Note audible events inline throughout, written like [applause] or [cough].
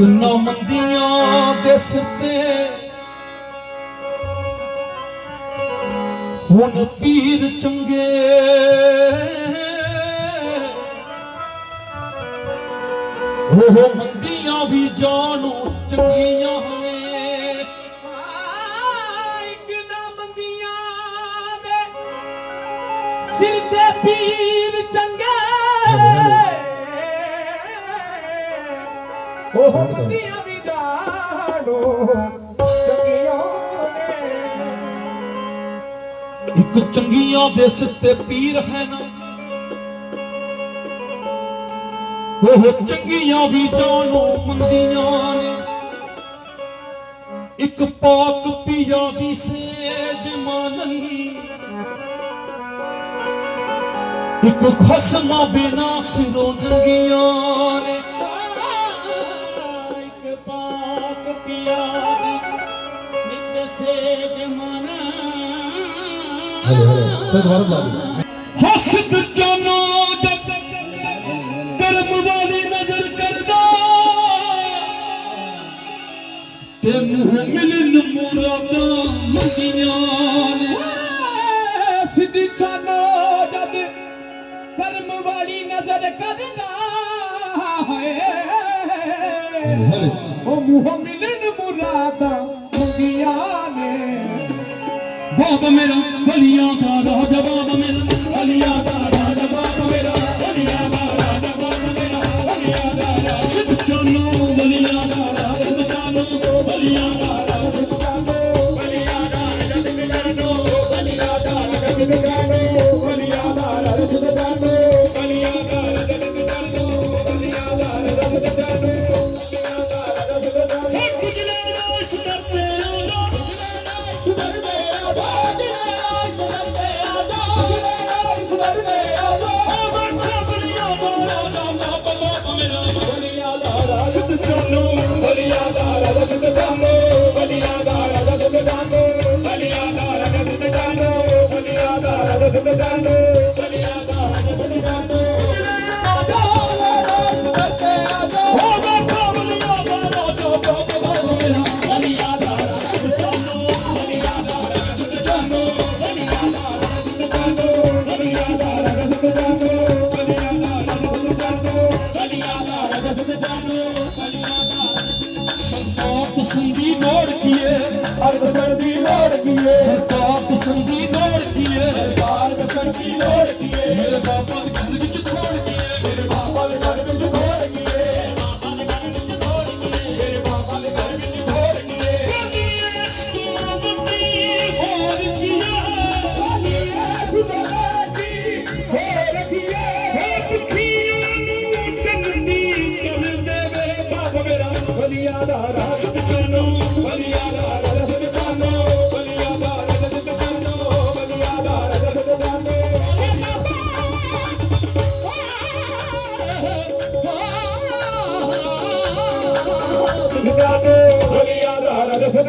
ਨੌ ਮੰਦੀਆਂ ਦੇ ਸਿੱਤੇ ਹੁਣ ਪੀਰ ਚੰਗੇ। ਉਹ ਮੰਦੀਆਂ ਵੀ ਜਾਣੂ ਚੰਗੀਆਂ। ਉਹ ਇੱਕ ਚੰਗੀਆਂ ਦੇ ਸਿਰ ਪੀਰ ਹੈ ਉਹ ਚੰਗੀਆਂ ਵੀ ਜਾਣੋ ਮੰਦੀਆਂ ਨੇ। ਇੱਕ ਪਾਕ ਪੀਆ ਦੀ ਸੇਜ ਮਾਨਲੀ ਇੱਕ ਖਸਮਾ ਬਿਨਾ ਸਿਰੋਂ ਚੰਗੀਆਂ ਨੇ। হরে হরে তোর ভারত লাগে হসত জানো করম वाली नजर करदा ते मुंह मिलन मुरादा मंगियां ने सिद्धि जानो जद करम वाली नजर करदा है ओ मुंह मिलन मुरादा जवाब मेरा बलिया का रहो जवाब मेरा बलिया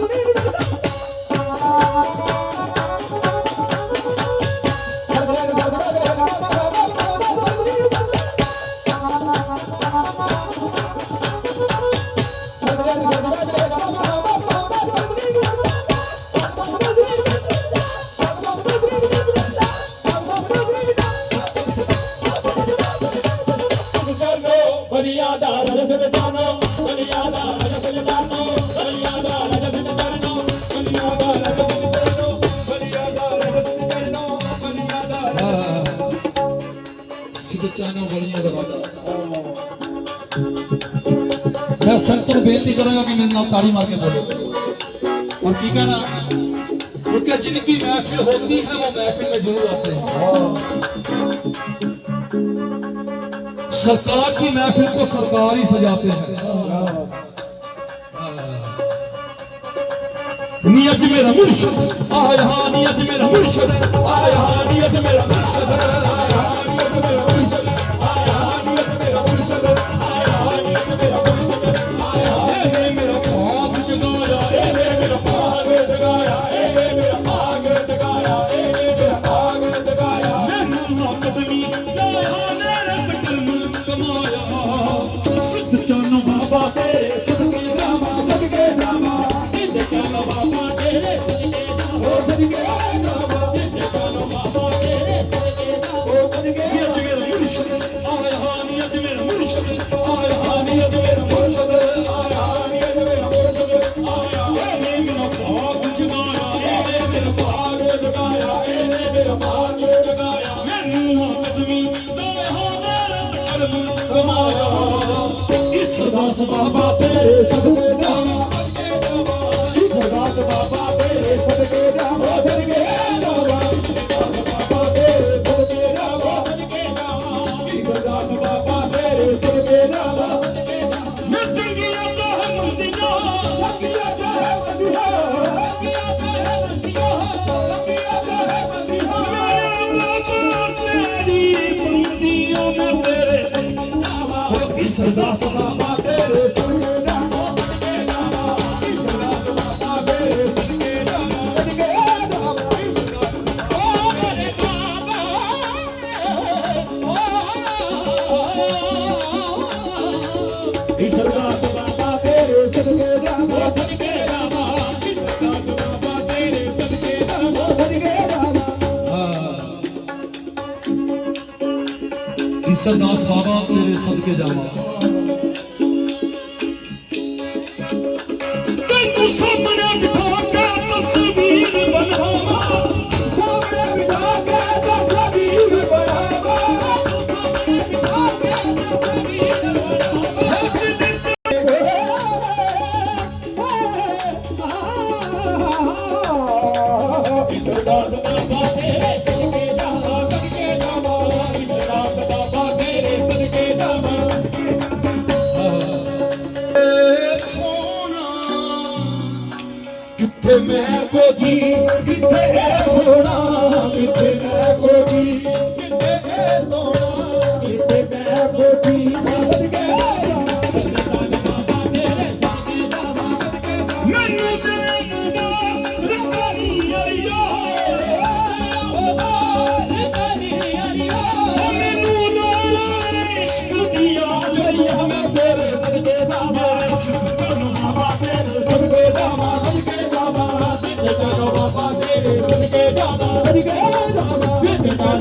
little [laughs] मैं संत को बेनती करूँगा कि मेरे नाम ताली मार के बोलो। और की कहना उनके जिनकी महफिल होती है, वो महफिल में ज़रूर आते हैं। सरकार की महफिल को सरकार ही सजाते हैं। नियत में मुर्शद आ यहाँ नियत में मुर्शद आ यहाँ नियत मेरा मुर्शद ਇਸ ਦਾਸ ਬਾਬਾ ਤੇਰੇ ਸਦਕੇ ਜਾਵਾਂ ਸਦਕੇ ਜਾਵਾਂ ਇਸ ਦਾਸ ਬਾਬਾ ਤੇਰੇ ਸਦਕੇ ਜਾਵਾਂ ਸਦਕੇ ਜਾਵਾਂ ਬਾਬਾ ਤੇਰੇ ਸਦਕੇ ਜਾਵਾਂ ਸਦਕੇ ਜਾਵਾਂ ਇਸ ਦਾਸ ਬਾਬਾ ਤੇਰੇ ਸਦਕੇ ਜਾਵਾਂ ਸਦਕੇ ਜਾਵਾਂ ਮੈਂ ਤੰਗੀਆਂ ਦਾ ਹੈ ਮੰਦੀਆਂ। ਲੱਕੀਆਂ ਚਾਹੇ ਬੰਦੀਆਂ ਲੱਕੀਆਂ ਚਾਹੇ ਬੰਦੀਆਂ ਲੱਕੀਆਂ ਚਾਹੇ ਬੰਦੀਆਂ ਇਸ ਦਾਸ ਬਾਬਾ ਈਸਰਦਾਸ ਬਾਬਾ ਤੇਰੇ ਸਦਕੇ ਜਾਵਾਂ। ਤੈਨੂੰ मैं को जी किथे छोड़ा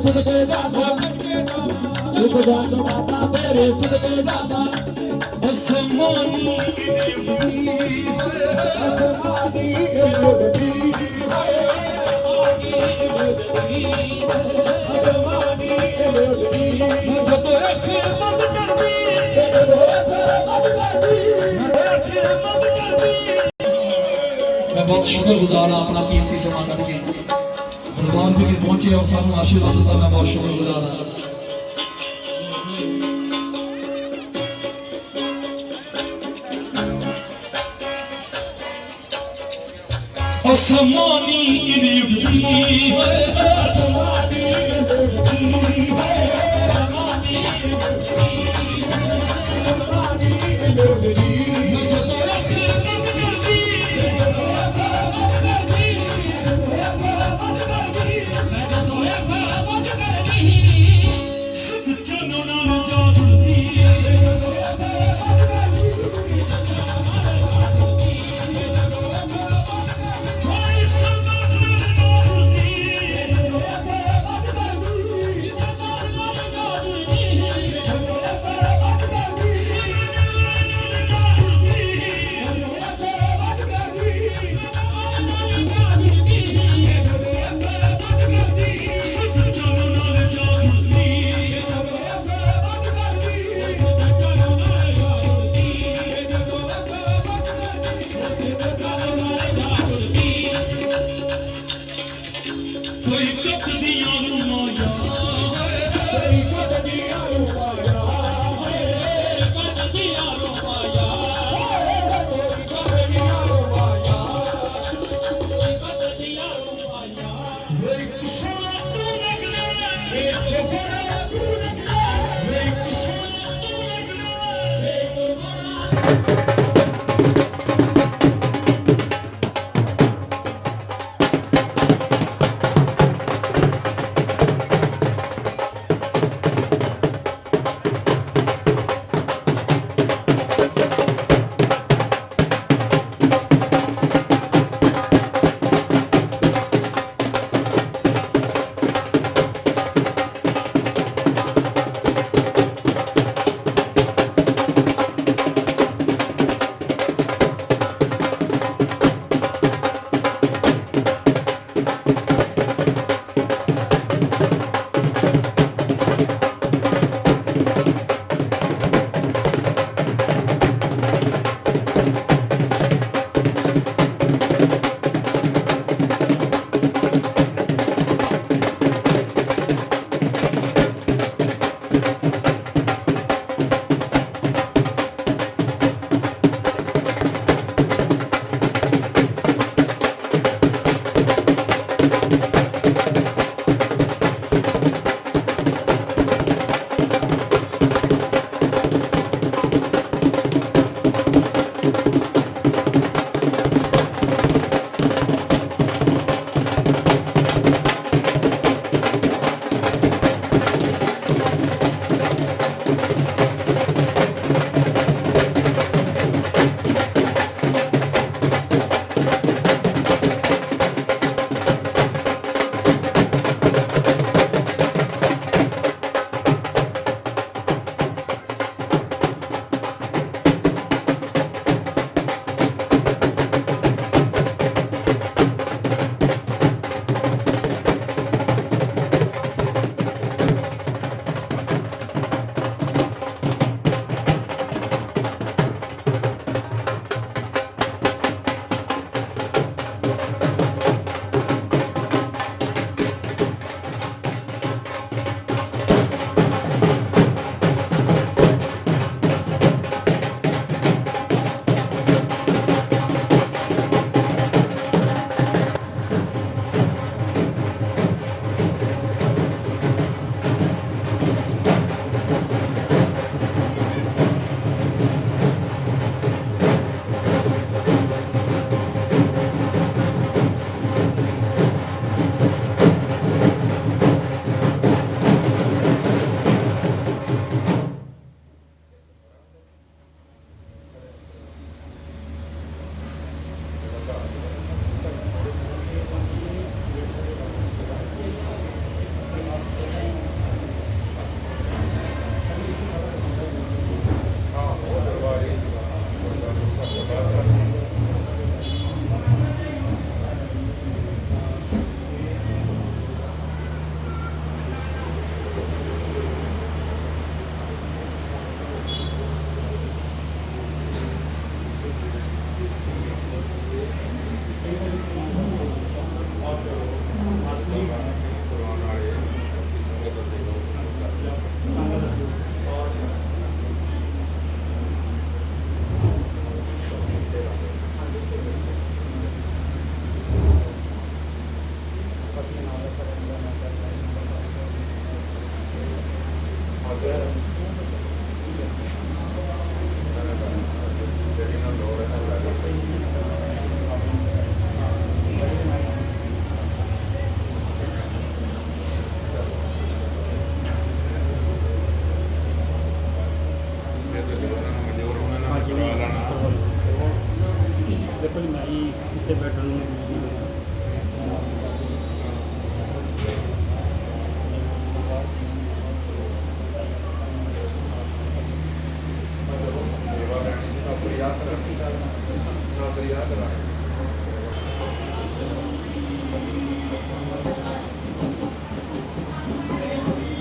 ਸਦਕੇ ਜਾਵਾਂ ਸਦਕੇ ਦਾਤ ਬਾਬਾ ਤੇਰੇ ਸਦਕੇ ਜਾਵਾਂ ਅਸਮਾਨੀ ਅਸਮਾਨੀ ਇਲੁਗਦੀ ਹਾਏ ਅਸਮਾਨੀ ਇਲੁਗਦੀ ਜਦੋਂ ਅੱਖਾਂ ਬੰਦ ਕਰਦੀ ਤੇਰੇ ਰੋਜ਼ ਮਦਦੀ ਅੱਖਾਂ ਬੰਦ ਕਰਦੀ ਮੈਂ ਬਹੁਤ ਸ਼ੁਕਰਗੁਜ਼ਾਰ ਹਾਂ ਆਪਣਾ ਕੀਮਤੀ ਸਮਾਂ ਕੱਢ ਕੇ। Rafiki Monki Yavsan'ın aşırısında ve başımızda da. Asmani gibi continue.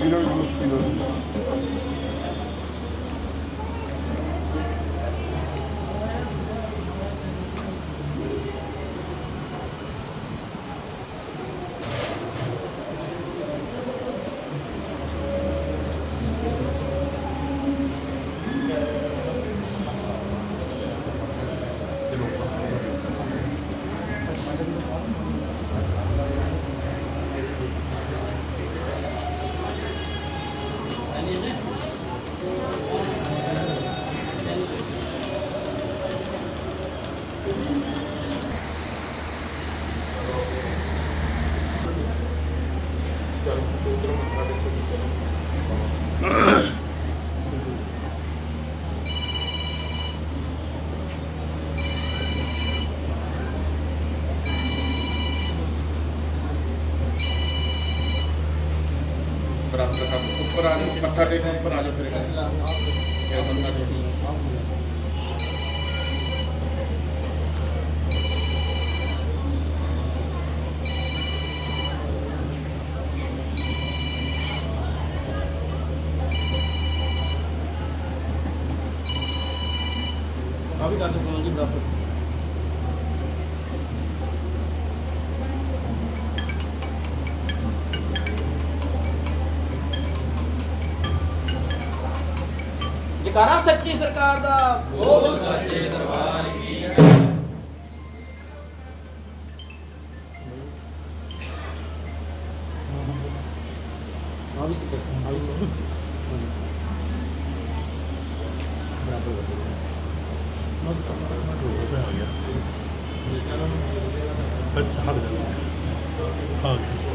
kilo, 100 kilo. ਸਾਡੇ ਜਾਓ ਮੱਥਾ ਜਕਾਰਾ ਸੱਚੀ ਸਰਕਾਰ ਦਾ ਆ ਵੀ ਸਿੱਧੇ ਆ ਵੀ ਸਿੱਧੇ ਬਰਾਬਰ ਕਰ ਦਿਓ ਅੱਛਾ ਹਟ ਜਾ ਆ ਗਿਆ